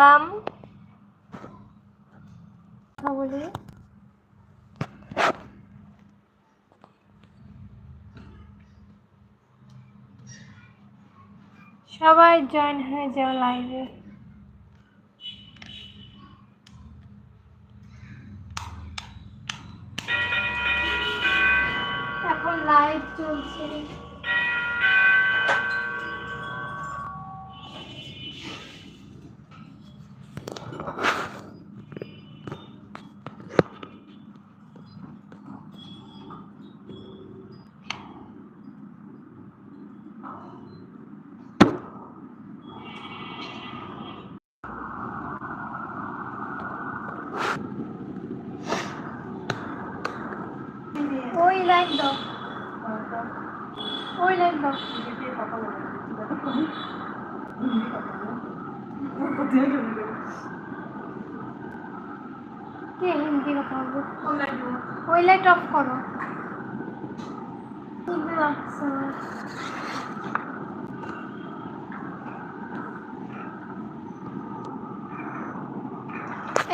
আম কথা বলি সবাই জয়েন হয়ে যাও লাইভে এখন লাইভ চলছে। দাও ওই লাইভ দাও কে হিন্দি কথা বলবে ওই লাইট অফ করো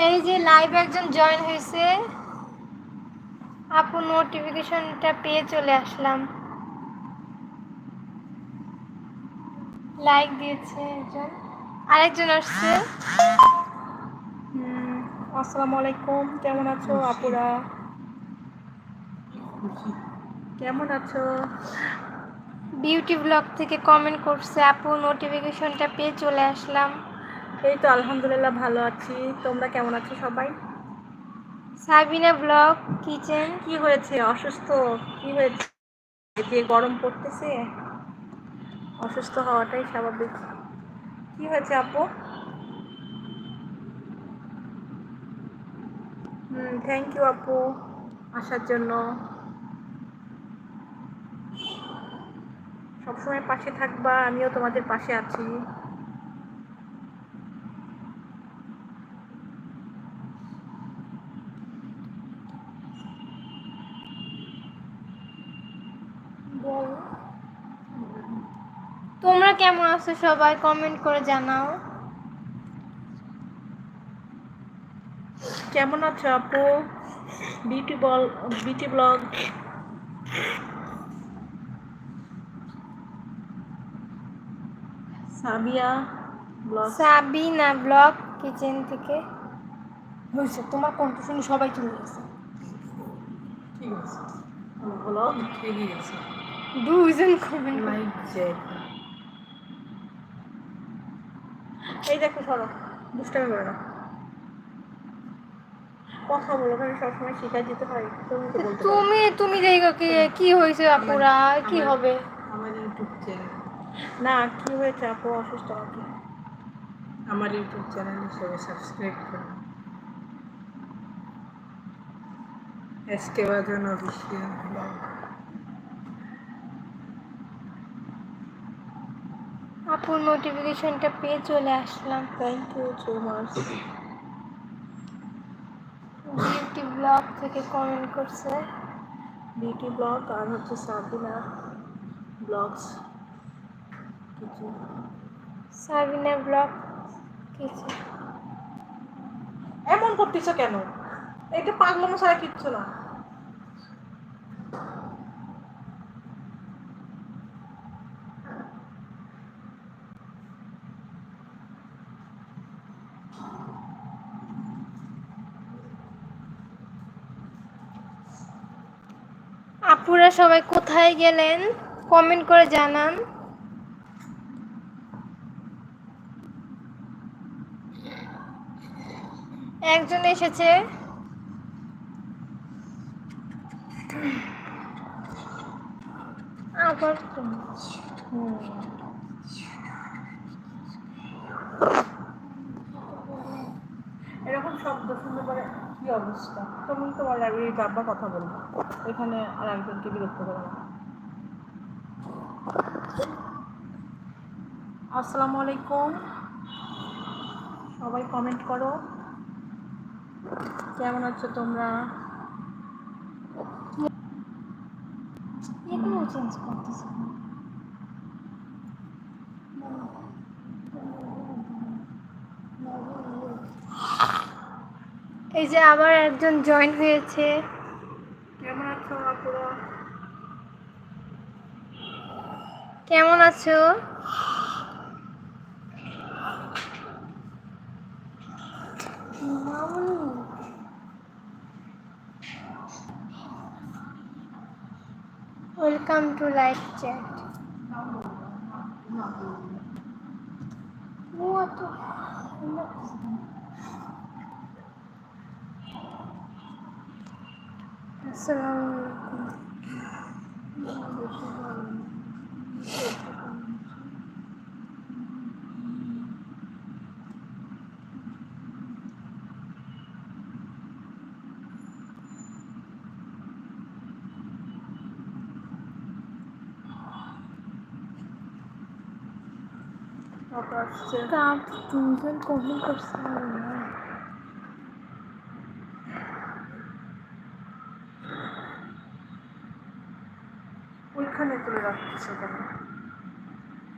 এই যে লাইভ একজন জয়েন হয়েছে। আপু নোটিফিকেশনটা পেয়ে চলে আসলাম। লাইক দিয়েছে একজন। আরেকজন আসছে। আসসালামু আলাইকুম। কেমন আছো আপুরা? কেমন আছো? বিউটি ব্লগ থেকে কমেন্ট করছে আপু নোটিফিকেশনটা পেয়ে চলে আসলাম। এই তো আলহামদুলিল্লাহ ভালো আছি। তোমরা কেমন আছো সবাই? Sabina blog, kitchen. কি হয়েছে? অসুস্থ? কি হয়েছে? যে গরম পড়তেছে, অসুস্থ হওয়াটাই স্বাভাবিক। কি হয়েছে, আপু? হুম থ্যাংক ইউ আপু, আসার জন্য। সবসময় পাশে থাকবা, আমিও তোমাদের পাশে আছি তোমরা কেমন আছো সবাই? কমেন্ট করে জানাও। কেমন আছো আপু? বিউটি বল beauty blog Sabiya blog Sabina blog kitchen থেকে। হয়েছে তোমার কণ্ঠ শুনে সবাই চলে গেছে। ঠিক আছে। ব্লগ ঠিক আছে। দুজন কমেন্ট লাইক এই দেখো সরো। দুষ্টামি করে না কথা বলো আমি সবসময় শিখাই দিতে হয় তুমি তো বলতে তুমি তুমি দেখো কি কি হয়েছে আপুরা কি হবে? আমার ইউটিউব চ্যানেল না কি হয়েছে আপু অসুস্থ নাকি? আমার ইউটিউব চ্যানেল হিসেবে সাবস্ক্রাইব করুন এসকে বাজন অফিসিয়াল ব্লগ আপুর নোটিফিকেশনটা পেয়ে চলে আসলাম। Thank you so much beauty blog থেকে কমেন্ট করছে। বিউটি ব্লগ আর হচ্ছে সাবিনা ব্লগস কিছু। সাবিনা ব্লগ কিছু। এমন করতেছো কেন? এটা পাগলামো ছাড়া কিচ্ছু না আপুরা সবাই কোথায় গেলেন? কমেন্ট করে জানান। একজন এসেছে। আবার। এরকম শব্দ শুনতে পারে। কি অবস্থা? তুমি তোমার লাইব্রেরিতে আব্বা কথা বলব। এখানে আর একজনকে বিরক্ত করো না। আসসালামু আলাইকুম। সবাই কমেন্ট করো। কেমন আছো তোমরা? চেঞ্জ করতেছে। এই যে আবার একজন জয়েন হয়েছে। কেমন আছো কেমন আছো? ওয়েলকাম টু লাইভ চ্যাট আলাইকুম কত আসছে কাপ তিনজন কমেন্ট ওইখানে তুলে রাখছে কেন?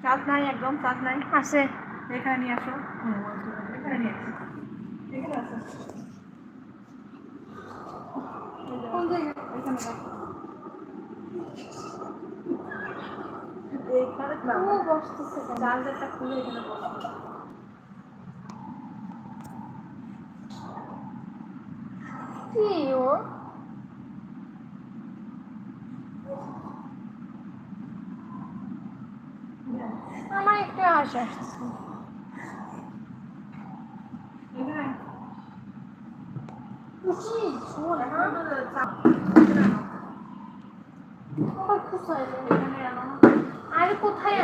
চার্জ নাই একদম চার্জ নাই। আছে। এখানে নিয়ে আসো। এখানে নিয়ে আসো। এখানে আসো এখানে বসতেছে কেন? খুলে এখানে বসো। কি ও আমার আসছে আনো আরে কোথায়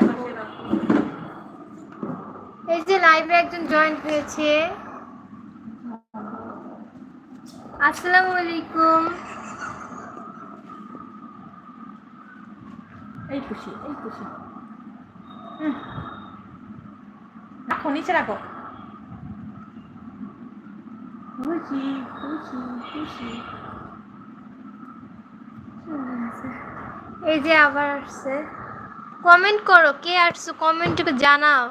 এই যে লাইভে একজন জয়েন হয়েছে। আসসালামু আলাইকুম। এই খুশি এই খুশি। হুম। রাখো নিচে রাখো। খুশি খুশি খুশি। এই যে আবার আসছে। কমেন্ট করো কে আসছো? কমেন্ট জানাও।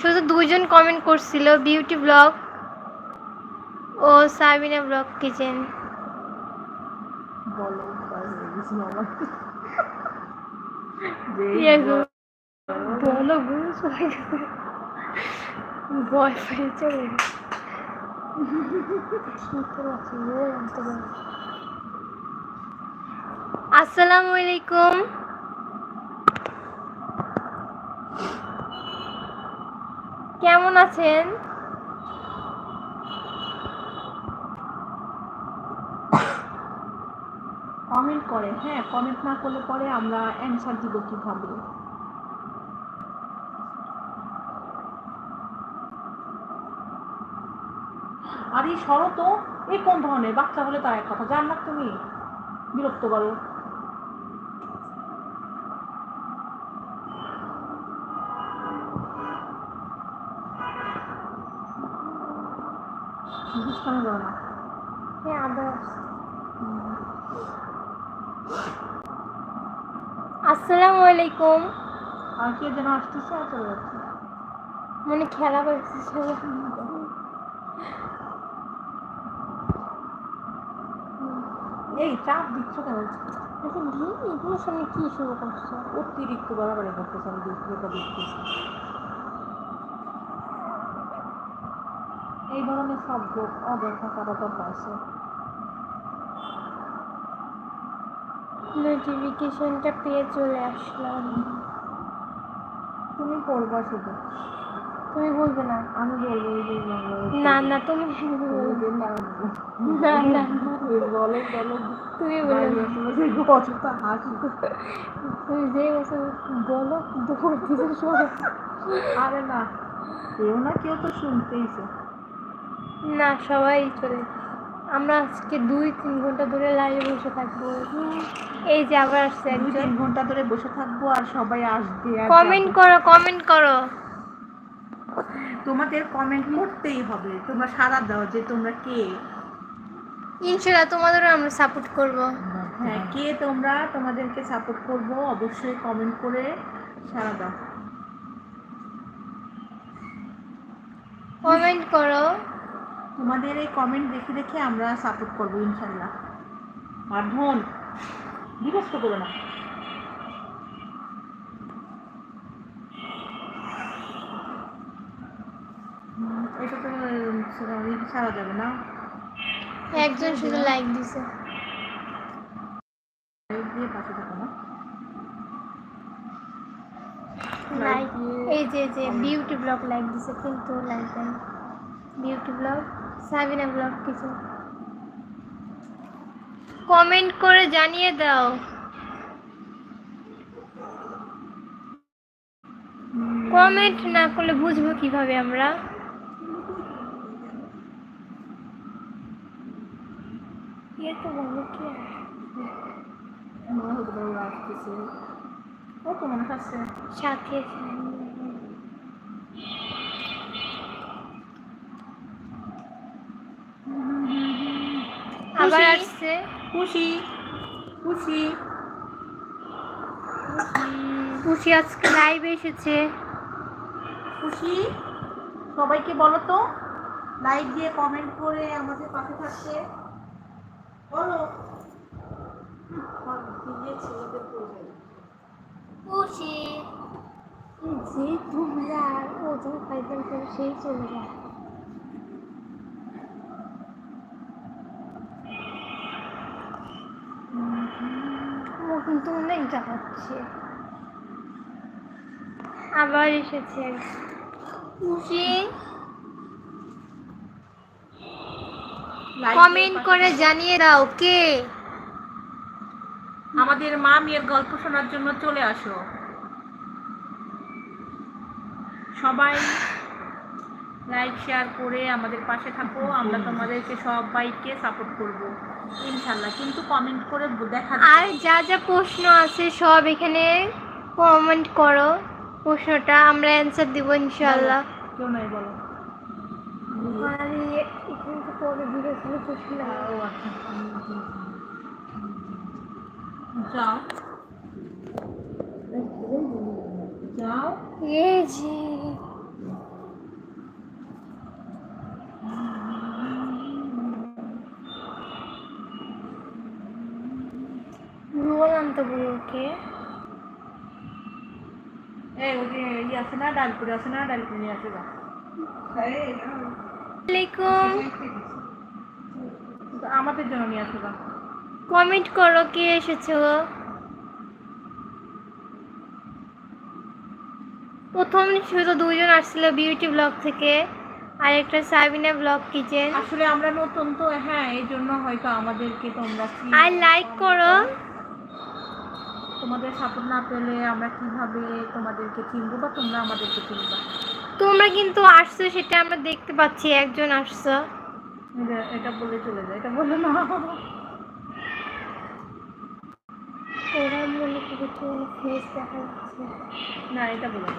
শুধু দুজন কমেন্ট করছিল বিউটি ব্লগ ও সাবিনা ব্লগ কিচেন বলো ভয় হয়ে গেছিল আমার যে ইয়ে গো। বলো গো সবাই ভয় পেয়ে চলে গেছে। শুনতে পাচ্ছি, ও জানতে পারে। আসসালামু আলাইকুম কেমন আছেন কমেন্ট করে হ্যাঁ কমেন্ট না করলে পরে আমরা অ্যান্সার দিব কীভাবে? আর এই তো এই কোন ধরনের বাচ্চা হলে তার এক কথা জান না তুমি? বিরক্ত করো বুঝতে না। হ্যাঁ আবার আসছে। আসসালামু আলাইকুম। আর কে যেন আসতেছে আর চলে যাচ্ছে মনে খেলা সবাই। এই চাপ দিচ্ছ কেন? আচ্ছা দিন এগুলোর সামনে কি শুরু করছ? অতিরিক্ত বাড়াবাড়ি করতেছে আমি ডিসপ্লেটা দেখতেছি। এই ধরনের শব্দ অযথা করা দরকার আছে। নোটিফিকেশনটা পেয়ে চলে আসলাম। তুমি করবা শুধু। তুমি বলবে না। আমি বলব না না তুমি না। না বলো বলো। তুমি অযথা হাসি। তুমি যে বলছো বলো দুপুর শোনো আরে না কেউ না কেউ তো শুনতেইছে না সবাই চলে আমরা আজকে দুই তিন ঘণ্টা ধরে লাইভে বসে থাকব। এই যে আবার আসছে দুই একজন। তিন ঘণ্টা ধরে বসে থাকব আর সবাই আসবে কমেন্ট করো কমেন্ট করো। তোমাদের কমেন্ট করতেই হবে। তোমরা সারা দাও যে তোমরা কে। ইনশাল্লাহ তোমাদেরও আমরা সাপোর্ট করব। হ্যাঁ কে তোমরা তোমাদেরকে সাপোর্ট করব অবশ্যই কমেন্ট করে সারা দাও। কমেন্ট করো। তোমাদের এই কমেন্ট দেখে দেখে আমরা সাপোর্ট করব ইনশাল্লাহ। মারধন বিরক্ত করো না। এটা তো ছাড়া যাবে না। একজন শুধু লাইক দিছে। এই দিয়ে পাশে থাকো না। লাইক এই যে যে বিউটি ব্লগ লাইক দিছে কিন্তু লাইক দেন বিউটি ব্লগ সাবিনা ব্লগ কিছু। কমেন্ট করে জানিয়ে দাও। কমেন্ট না করলে বুঝব কীভাবে আমরা? ये तो বলো কি মনে হতে পারে ওরা আসতেছে ও তো মনে হচ্ছে সাথে আবার আসছে। খুশি? খুশি? খুশি আজকে লাইভ এসেছে। খুশি? সবাইকে বলো তো। লাইক দিয়ে কমেন্ট করে আমাদের পাশে থাকতে। বলো? খুশি। যে তোমরা ও তুমি করে সেই চলে যায় ও কিন্তু অনেক জ্বালাচ্ছে আবার এসেছে। খুশি কমেন্ট করে জানিয়ে দাও কে? আমাদের মা মেয়ের গল্প শোনার জন্য চলে আসো। সবাই লাইক শেয়ার করে আমাদের পাশে থাকো। আমরা তোমাদেরকে সবাইকে সাপোর্ট করব। ইনশাল্লাহ কিন্তু কমেন্ট করে দেখা আর যা যা প্রশ্ন আছে সব এখানে কমেন্ট করো। প্রশ্নটা আমরা অ্যান্সার দিব ইনশাল্লাহ কেউ নাই বলো। আচ্ছা। যাও। যাও। এই যে রোল আনতে বলি ওকে এই ওকে ইয়ে আছে না ডালপুরি আছে না ডালপুরি নিয়ে আসে যাও আলাইকুম আমাদের জন্য নিয়ে আসে কমেন্ট করো কে এসেছ প্রথম শুধু দুইজন আসছিল বিউটি ব্লগ থেকে আর একটা সাবিনা ব্লগ কিচেন। আসলে আমরা নতুন তো হ্যাঁ এই জন্য হয়তো আমাদেরকে তোমরা আর লাইক করো। তোমাদের সাপোর্ট না পেলে আমরা কীভাবে তোমাদেরকে চিনবো বা তোমরা আমাদেরকে চিনবা? তোমরা কিন্তু আসছো সেটা আমরা দেখতে পাচ্ছি একজন আসছো। এটা- বলে চলে যায় এটা বলে না। ওরা মনে করে ফেস দেখা যাচ্ছে। না এটা বলে না।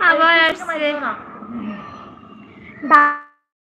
আবার আসছে। না।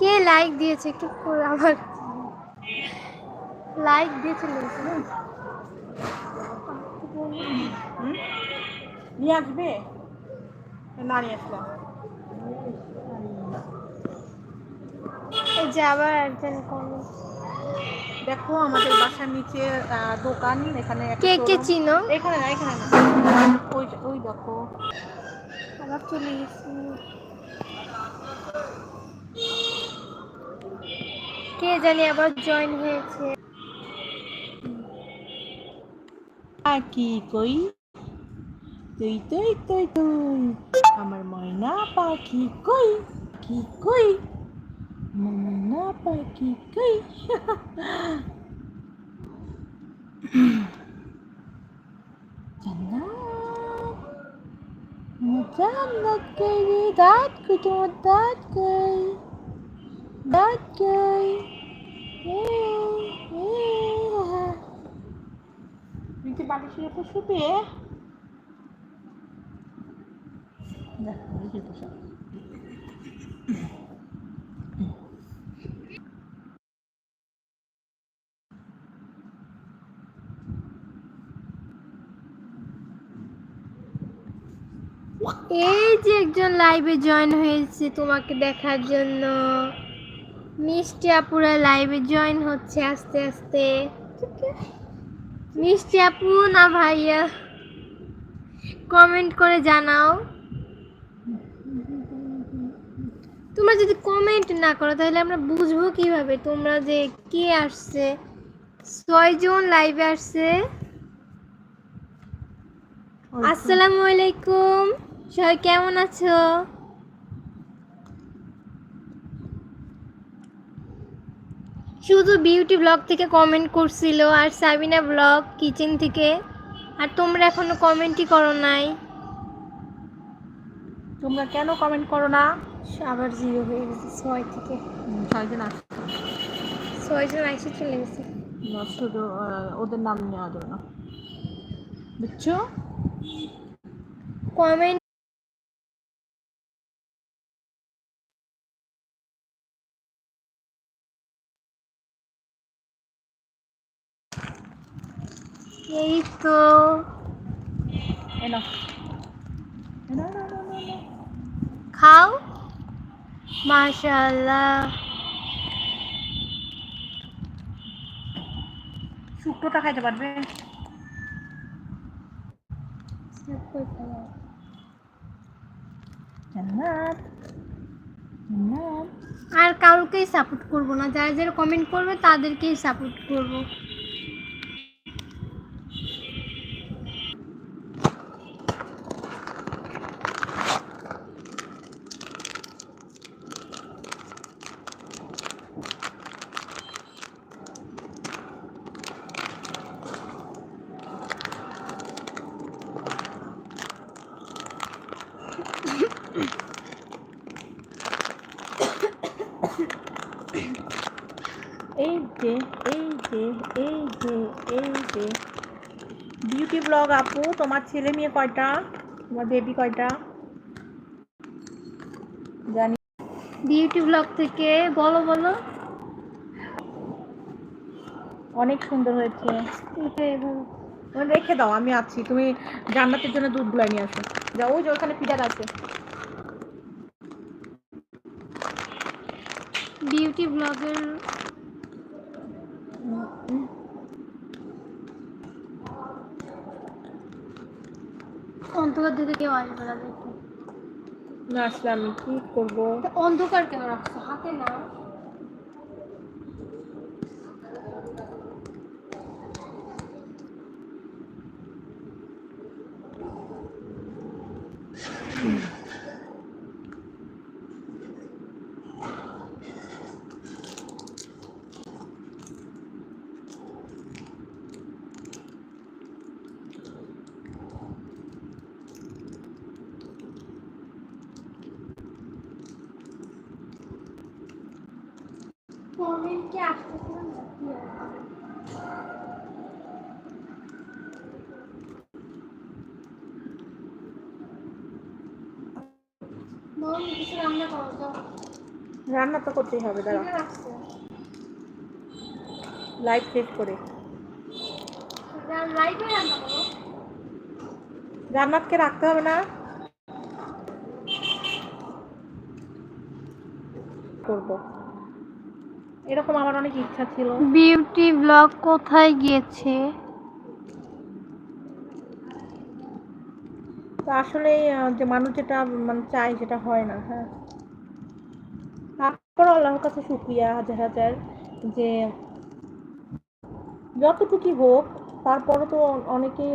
কে লাইক দিয়েছে একটু করে আবার? লাইক দিয়েছিল নিয়ে আসবে? না নিয়ে আসলাম এই যে আবার একজন কমেন্ট দেখো আমাদের বাসার নিচে আহ, দোকান এখানে কে কে চিনো? এখানে না এখানে না। ওই ওই দেখো। আবার চলে গেছি। কে জানি আবার জয়েন হয়েছে। আর কি কই? তুই তুই তুই তুই। আমার ময়না পাখি কই? কি কই? আমার ময়না পাখি কই জান্নাত আমার জান্নাত কই রে দাঁত কই তোমার দাঁত কই দাঁত কই এ, এ, হা। তুই কি বালিশের উপর শুবে দেখ বালিশের উপর শোয়। এই যে একজন লাইভে জয়েন হয়েছে তোমাকে দেখার জন্য। মিষ্টি আপুরা লাইভে জয়েন হচ্ছে আস্তে আস্তে। মিষ্টি আপু না ভাইয়া? কমেন্ট করে জানাও। তোমরা যদি কমেন্ট না করো তাহলে আমরা বুঝব কীভাবে? তোমরা যে কে আসছে? ছয়জন লাইভে আসছে। আসসালামু আলাইকুম। সবাই কেমন আছো? শুধু বিউটি ব্লগ থেকে কমেন্ট করছিল আর সাবিনা ব্লগ কিচেন থেকে। আর তোমরা এখনও কমেন্টই করো নাই। তোমরা কেন কমেন্ট করো না? আবার জিরো হয়ে গেছে ছয় থেকে। ছয়জন আসছে। ছয়জন আইসে চলে গেছে। শুধু ওদের নাম নেওয়া যাবে না। বুঝছ? কমেন্ট এই তো। খাও। মাশাআল্লাহ। শুক্তোটা খাইতে পারবে? আর কাউকেই সাপোর্ট করব না। যারা যারা কমেন্ট করবে তাদেরকেই সাপোর্ট করব এই যে এই যে এই যে এই যে বিউটি ব্লগ আপু তোমার ছেলে মেয়ে কয়টা? তোমার বেবি কয়টা? জানি। বিউটি ব্লগ থেকে বলো বলো। অনেক সুন্দর হয়েছে। রেখে দাও আমি আছি। তুমি জান্নাতের জন্য দুধ গুলাই নিয়ে আসো। যা ওই যে ওখানে পিঠার আছে। বিউটি ব্লগের অন্ধকার দিকে কেউ আসবে না দেখি না আসলে আমি কি করব? অন্ধকার কেন রাখছো? হাতে না। রান্না তো করতেই হবে দাঁড়া লাইভ শেষ করে। লাইভে রান্না রাখতে হবে না। করব। এরকম আমার অনেক ইচ্ছা ছিল। বিউটি ব্লগ কোথায় গিয়েছে? তো আসলে যে মানুষ যেটা মানে চায় সেটা হয় না হ্যাঁ। তারপর আল্লাহর কাছে শুক্রিয়া হাজার হাজার যে যতটুকুই হোক তারপরে তো অনেকেই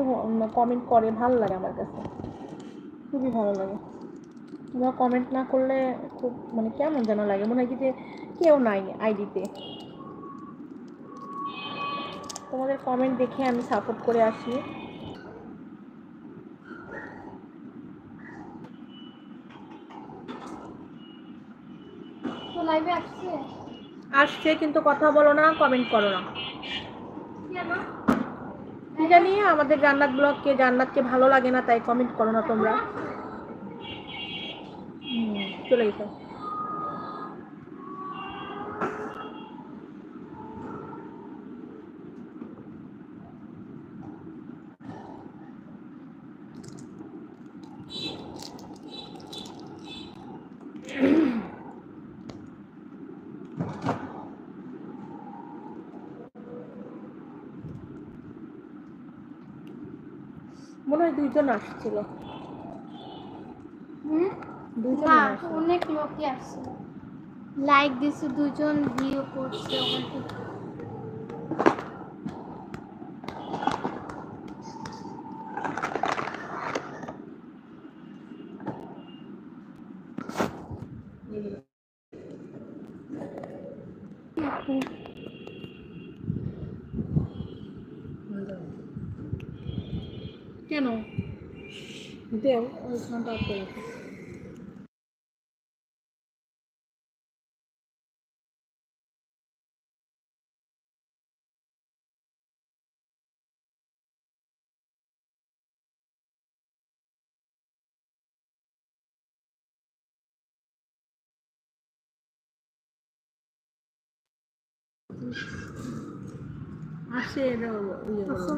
কমেন্ট করে ভালো লাগে আমার কাছে। খুবই ভালো লাগে। তোমরা কমেন্ট না করলে খুব মানে কেমন যেন লাগে? মনে হয় কি যে কেউ নাই আইডিতে। তোমাদের কমেন্ট দেখে আমি সাপোর্ট করে আসি। লাইভে আসছে? আসছে কিন্তু কথা বলো না কমেন্ট করো না। জানি? আমাদের জান্নাত ব্লগকে জান্নাতকে ভালো লাগে না তাই কমেন্ট করো না তোমরা। হুম, চলে গেছো। মনে হয় দুইজন আসছিল। দুইজন অনেক লোকই আসছে লাইক দিছে দুজন ভিডিও করছে ওখানে কেন দেও ওইখানটা অফ করে দাও। আসে এটা ইয়ে করো।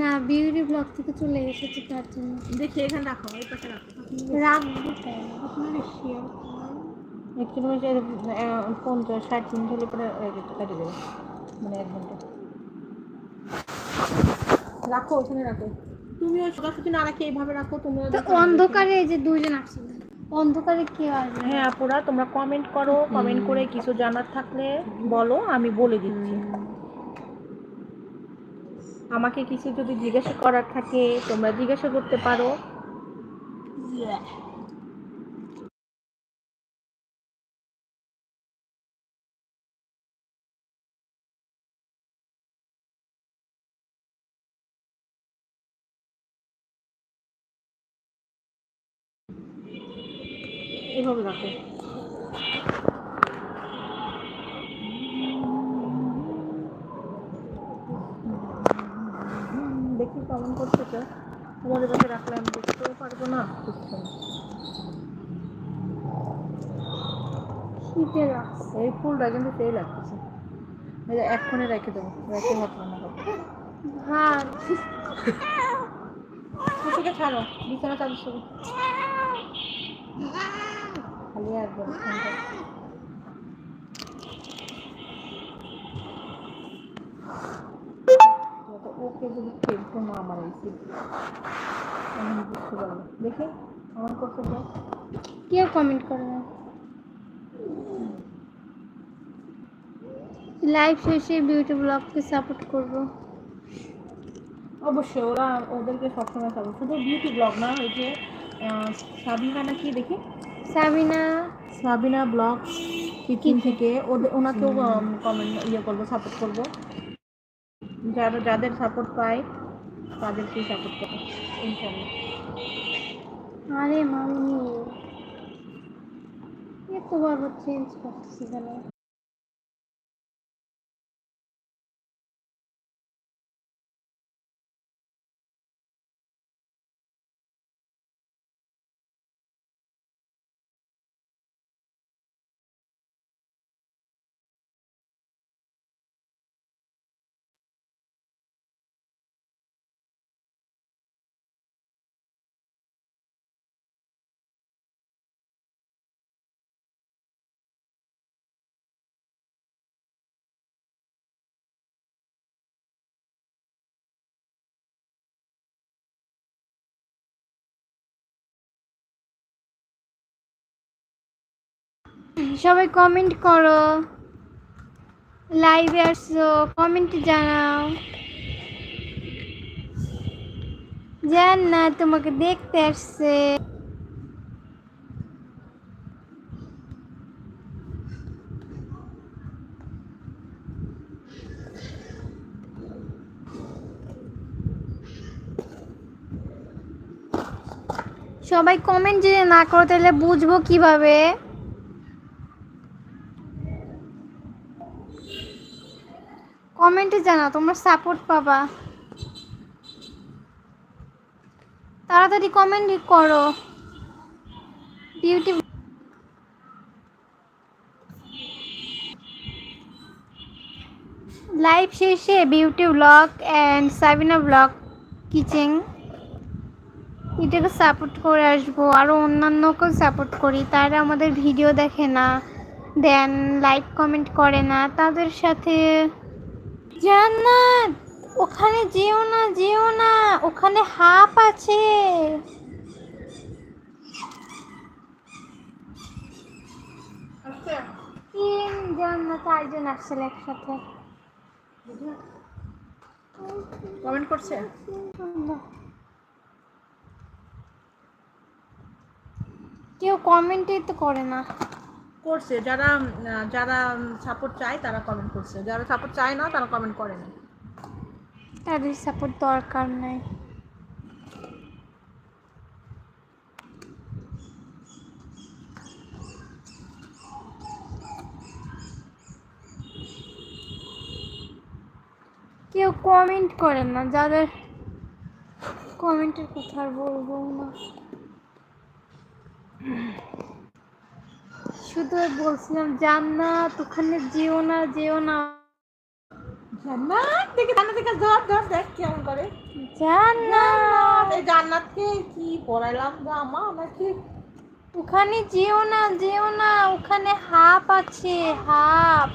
না বিউটি ব্লগ থেকে চলে এসেছে তার জন্য। দেখি এখানে রাখো এই পাশে রাখো। রাখব তাই আপনারা শেয়ার একটু মনে পঞ্চাশ ষাট মিনিট হলে পরে কেটে দেবে। মানে এক ঘণ্টা। রাখো ওখানে রাখো। তুমিও সোজাসুজি না রাখি এইভাবে রাখো তুমিও তো অন্ধকারে এই যে দুইজন আসছিল অন্ধকারে কে আসবে? হ্যাঁ আপুরা তোমরা কমেন্ট করো কমেন্ট করে কিছু জানার থাকলে বলো আমি বলে দিচ্ছি। আমাকে কিছু যদি জিজ্ঞাসা করার থাকে তোমরা জিজ্ঞাসা করতে পারো। এভাবে রাখো দেখি কেমন করছে তো তোমাদের কাছে রাখলে আমি দেখতেও পারব না বুঝতে না। শীতের রাখছে এই কিন্তু সেই লাগতেছে এক্ষণে রেখে দেবো রেখে ভাত রান্না করব। ভাত কুকুরকে ছাড়ো বিছানা চাদর সরো খালি ওকে যদি না আমার এই আমি বুঝতে পারব দেখি আমার দাও কেউ কমেন্ট করে না। লাইভ শেষে বিউটি ব্লগকে সাপোর্ট করব। অবশ্যই ওরা ওদেরকে সবসময় সাপোর্ট শুধু বিউটি ব্লগ না ওই যে সাবিনা নাকি দেখি? সাবিনা। সাবিনা ব্লগ কিচেন থেকে ওদের ওনাকেও কমেন্ট ইয়ে করব সাপোর্ট করব। যারা যাদের সাপোর্ট পায় তাদেরকেই সাপোর্ট করব ইনশাল্লাহ আরে মামি এতবার চেঞ্জ করতেছি কেন? সবাই কমেন্ট করো। লাইভে আসছো কমেন্ট জানাও। জান্নাত তোমাকে দেখতে আসছে। সবাই কমেন্ট যদি না করো, তাহলে বুঝব কীভাবে। জানাও তোমরা সাপোর্ট পাবা। তাড়াতাড়ি কমেন্ট করো। বিউটি লাইভ শেষে beauty blog and Sabina blog kitchen এটাকে সাপোর্ট করে আসব আরও অন্যান্যকেও সাপোর্ট করি। তারা আমাদের ভিডিও দেখে না দেন লাইক কমেন্ট করে না। তাদের সাথে জান্নাত ওখানে যেও না যেও না ওখানে হাফ আছে। আচ্ছা তিনজন না চারজন আসছিল একসাথে। কমেন্ট করছে? কেউ কমেন্টই তো করে না। করছে, যারা যারা সাপোর্ট চায় তারা কমেন্ট করছে। যারা সাপোর্ট চায় না, তারা কমেন্ট করে না। তাদের সাপোর্ট দরকার নাই। কেউ কমেন্ট করে না, যাদের কমেন্টের কথা আর বলব না। শুধু বলছিলাম জান্নাত ওখানে যেও না যেও না। জান্নাত দেখে জান্নাত দেখে ধর ধর দেখ কেমন করে। জান্নাত এই জান্নাতকে কি পড়াইলাম জামা নাকি? ওখানে যেও না যেও না ওখানে হাফ আছে হাফ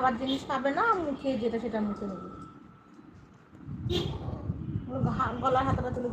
খাবার জিনিস খাবে না মুখে যেটা সেটা মুখে নেবে। গলার হাতাটা তুলে